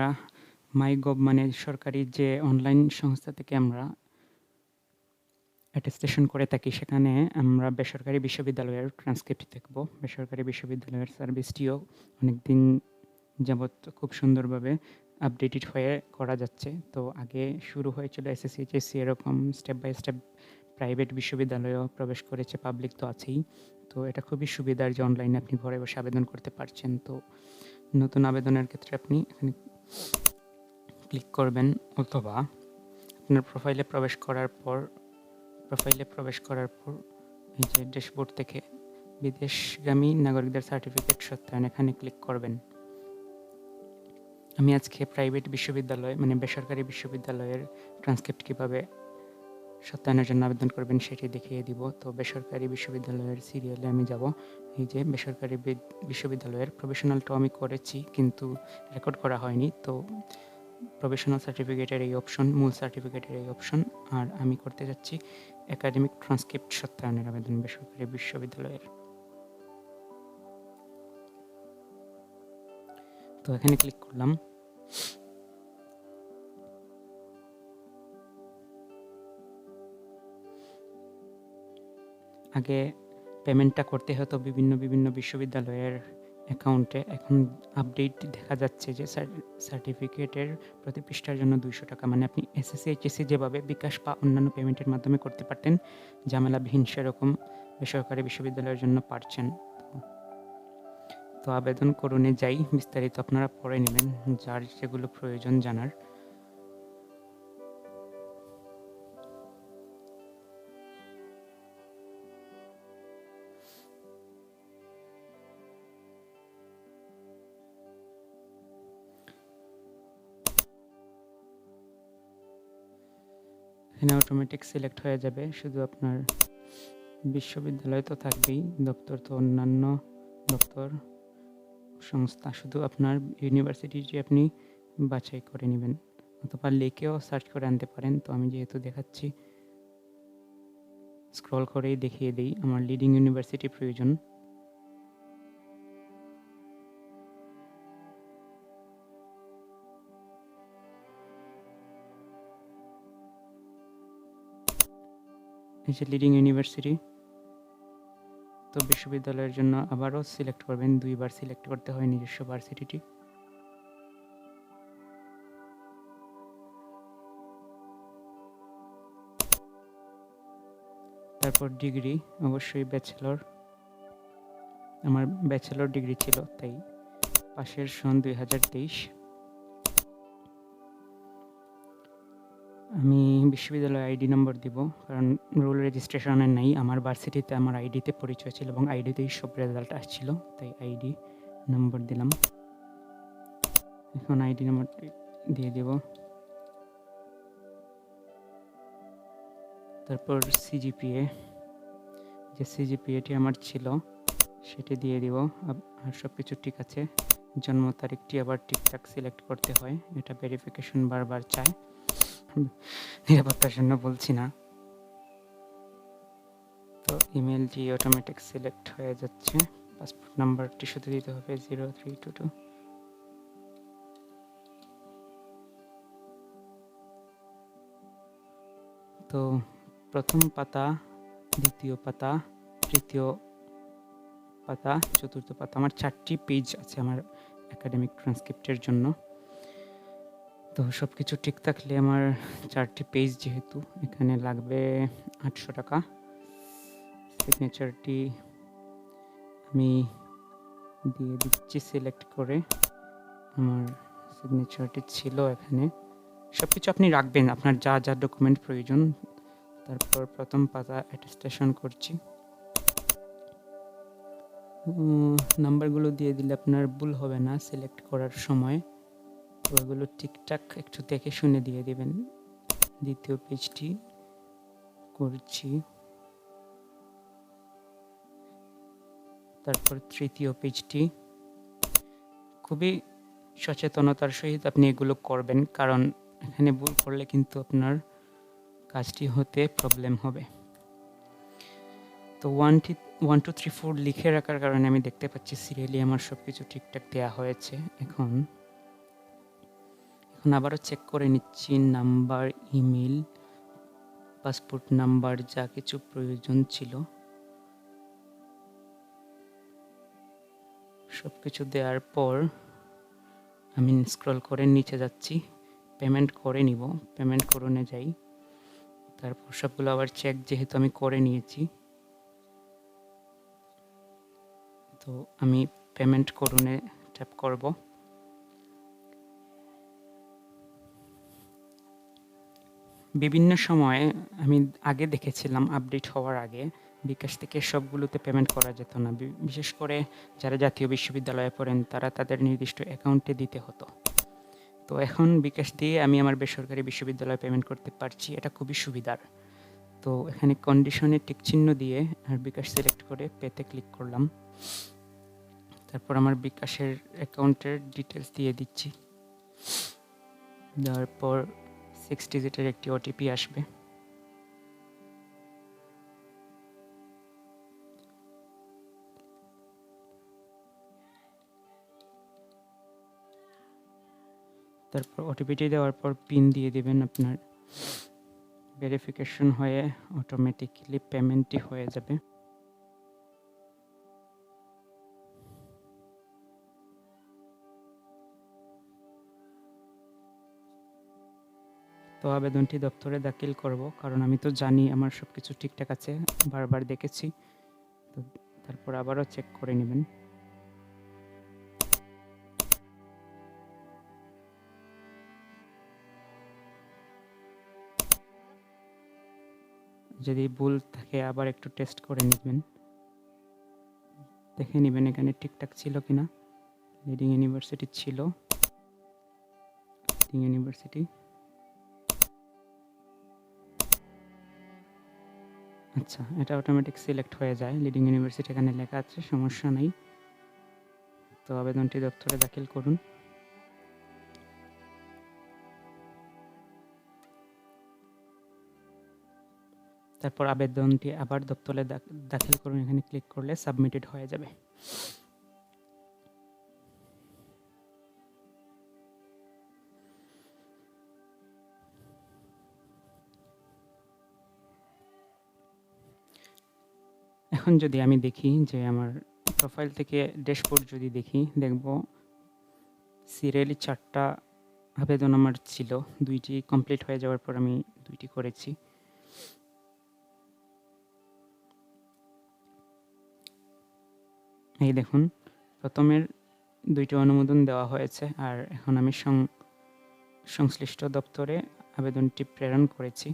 আমরা মাইগভ মানে সরকারি যে অনলাইন সংস্থা থেকে আমরা অ্যাটেস্টেশন করে থাকি, সেখানে আমরা বেসরকারি বিশ্ববিদ্যালয়ের ট্রান্সক্রিপ্ট দেখব। বেসরকারি বিশ্ববিদ্যালয়ের সার্ভিসটিও অনেকদিন যাবৎ খুব সুন্দরভাবে আপডেটেড হয়ে করা যাচ্ছে। তো আগে শুরু হয়েছিল এসএসসি এইচএসসি এরকম স্টেপ বাই স্টেপ প্রাইভেট বিশ্ববিদ্যালয়েও প্রবেশ করেছে পাবলিক তো আছেই। তো এটা খুবই সুবিধার যে অনলাইনে আপনি ঘরে বসে আবেদন করতে পারছেন। তো নতুন আবেদনের ক্ষেত্রে আপনি এখানে ক্লিক করবেন অথবা আপনার প্রোফাইলে প্রবেশ করার পর প্রোফাইলে প্রবেশ করার পর এই যে ড্যাশবোর্ড থেকে বিদেশগামী নাগরিকদের সার্টিফিকেট সত্যায়ন এখানে ক্লিক করবেন। আমি আজকে প্রাইভেট বিশ্ববিদ্যালয় মানে বেসরকারি বিশ্ববিদ্যালয়ের ট্রান্সক্রিপ্ট কীভাবে সত্যায়নের জন্য আবেদন করবেন, সেটি দেখিয়ে দিব। তো বেসরকারি বিশ্ববিদ্যালয়ের সিরিয়ালে আমি যাব। এই যে বেসরকারি বিশ্ববিদ্যালয়ের প্রফেশনাল তো আমি করেছি, কিন্তু রেকর্ড করা হয়নি। তো প্রফেশনাল সার্টিফিকেটের এই অপশন মূল সার্টিফিকেটের এই অপশন আর আমি করতে যাচ্ছি একাডেমিক ট্রান্সক্রিপ্ট সত্যায়নের আবেদন বেসরকারি বিশ্ববিদ্যালয়ের। তো এখানে ক্লিক করলাম। আগে পেমেন্টটা করতে হতো বিভিন্ন বিভিন্ন বিশ্ববিদ্যালয়ের অ্যাকাউন্টে। এখন আপডেট দেখা যাচ্ছে যে সার্টিফিকেটের প্রতি পৃষ্ঠার জন্য দুইশো টাকা। মানে আপনি এসএসসি এইচএসসি যেভাবে বিকাশ বা অন্যান্য পেমেন্টের মাধ্যমে করতে পারতেন, ঝামেলাবিহীন সেরকম বেসরকারি বিশ্ববিদ্যালয়ের জন্য পারছেন। তো আবেদন করুনে যাই। বিস্তারিত আপনারা পড়ে নেবেন, যার যেগুলো প্রয়োজন জানার। এখানে অটোমেটিক সিলেক্ট হয়ে যাবে। শুধু আপনার বিশ্ববিদ্যালয় তো থাকবেই, দপ্তর তো অন্যান্য দপ্তর সংস্থা, শুধু আপনার ইউনিভার্সিটিটি আপনি বাছাই করে নেবেন। অথবা লেকেও সার্চ করে আনতে পারেন। তো আমি যেহেতু দেখাচ্ছি স্ক্রল করেই দেখিয়ে দিই, আমার লিডিং ইউনিভার্সিটি প্রয়োজন। যে লিডিং ইউনিভার্সিটি তো বিশ্ববিদ্যালয়ের জন্য আবারও সিলেক্ট করবেন, দুইবার সিলেক্ট করতে হয় নিজস্ব ভার্সিটিটি তারপর ডিগ্রি অবশ্যই ব্যাচেলর আমার ব্যাচেলর ডিগ্রি ছিল, তাই পাশের সন দুই হাজার তেইশ। আমি বিশ্ববিদ্যালয়ে আইডি নম্বর দিব, কারণ রোল রেজিস্ট্রেশনে নেই। আমার ভার্সিটিতে আমার আইডিতে পরিচয় ছিল এবং আইডিতেই সব রেজাল্ট আসছিল, তাই আইডি নম্বর দিলাম। এখন আইডি নম্বর দিয়ে দিব। তারপর সিজিপিএ যে সিজিপিএটি আমার ছিল, সেটি দিয়ে দিব। আর সব কিছু ঠিক আছে। জন্ম তারিখটি আবার ঠিকঠাক সিলেক্ট করতে হয়। এটা ভেরিফিকেশন বারবার চায়। নিরাপত্তার জন্য বলছি না। তো ইমেলটি অটোমেটিক সিলেক্ট হয়ে যাচ্ছে। পাসপোর্ট নাম্বারটি শুধু দিতে হবে জিরো থ্রি টু টু। তো প্রথম পাতা, দ্বিতীয় পাতা, তৃতীয় পাতা, চতুর্থ পাতা, আমার চারটি পেজ আছে আমার একাডেমিক ট্রান্সক্রিপ্টের জন্য। তো সব কিছু ঠিক থাকলে আমার চারটি পেজ যেহেতু, এখানে লাগবে আটশো টাকা। সিগনেচারটি আমি দিয়ে দিচ্ছি সিলেক্ট করে। আমার সিগনেচারটি ছিল এখানে। সব কিছু আপনি রাখবেন, আপনার যা যা ডকুমেন্ট প্রয়োজন। তারপর প্রথম পাতা অ্যাটেস্টেশন করছি। নাম্বারগুলো দিয়ে দিলে আপনার ভুল হবে না সিলেক্ট করার সময়। ওগুলো ঠিকঠাক একটু দেখে শুনে দিয়ে দেবেন। দ্বিতীয় পেজটি করছি। তারপর তৃতীয় পেজটি। খুবই সচেতনতার সহিত আপনি এগুলো করবেন, কারণ এখানে ভুল করলে কিন্তু আপনার কাজটি হতে প্রবলেম হবে। তো one T one two three four লিখে রাখার কারণে আমি দেখতে পাচ্ছি সিরিয়ালি আমার সব কিছু ঠিকঠাক দেওয়া হয়েছে। এখন এখন আবারও চেক করে নিচ্ছি নাম্বার ইমেল পাসপোর্ট নাম্বার যা কিছু প্রয়োজন ছিল। সব কিছু দেওয়ার পর আমি স্ক্রল করে নিচে যাচ্ছি। পেমেন্ট করে নিব। পেমেন্ট করনে যাই। তারপর সবগুলো আবার চেক যেহেতু আমি করে নিয়েছি। তো আমি পেমেন্ট করুনে ট্যাপ করব। বিভিন্ন সময়ে আমি আগে দেখেছিলাম আপডেট হওয়ার আগে বিকাশ থেকে সবগুলোতে পেমেন্ট করা যেত না। বিশেষ করে যারা জাতীয় বিশ্ববিদ্যালয়ে পড়েন, তারা তাদের নির্দিষ্ট অ্যাকাউন্টে দিতে হতো। তো এখন বিকাশ দিয়ে আমি আমার বেসরকারি বিশ্ববিদ্যালয়ে পেমেন্ট করতে পারছি, এটা খুবই সুবিধার। তো এখানে কন্ডিশনে টিক চিহ্ন দিয়ে আর বিকাশ সিলেক্ট করে পেতে ক্লিক করলাম। তারপর আমার বিকাশের অ্যাকাউন্টের ডিটেলস দিয়ে দিচ্ছি। দেওয়ার পর সিক্স ডিজিটের একটি ওটিপি আসবে। তারপর ওটিপিটি দেওয়ার পর পিন দিয়ে দিবেন আপনার ভেরিফিকেশন হয়ে অটোমেটিক্যালি পেমেন্টটি হয়ে যাবে। আবেদনটি দপ্তরে দাখিল করব, কারণ আমি তো জানি আমার সব কিছু ঠিকঠাক আছে, বারবার দেখেছি। তো তারপর আবারও চেক করে নেবেন। যদি ভুল থাকে আবার একটু টেস্ট করে নেবেন। দেখে নেবেন এখানে ঠিকঠাক ছিল কিনা। লিডিং ইউনিভার্সিটি ছিল। লিডিং ইউনিভার্সিটি আচ্ছা এটা অটোমেটিক সিলেক্ট হয়ে যায়। লিডিং ইউনিভার্সিটি এখানে লেখা আছে, সমস্যা নেই। তো আবেদনটি দপ্তরে দাখিল করুন। তারপর আবেদনটি আবার দপ্তরে দাখিল করুন। এখানে ক্লিক করলে সাবমিটেড হয়ে যাবে। এখন যদি আমি দেখি যে আমার প্রোফাইল থেকে ড্যাশবোর্ড যদি দেখি, দেখব সিরিয়ালি চারটা আবেদন আমার ছিল। দুইটি কমপ্লিট হয়ে যাওয়ার পর আমি দুইটি করেছি। এই দেখুন, প্রথমের দুইটি অনুমোদন দেওয়া হয়েছে আর এখন আমি সংশ্লিষ্ট দপ্তরে আবেদনটি প্রেরণ করেছি।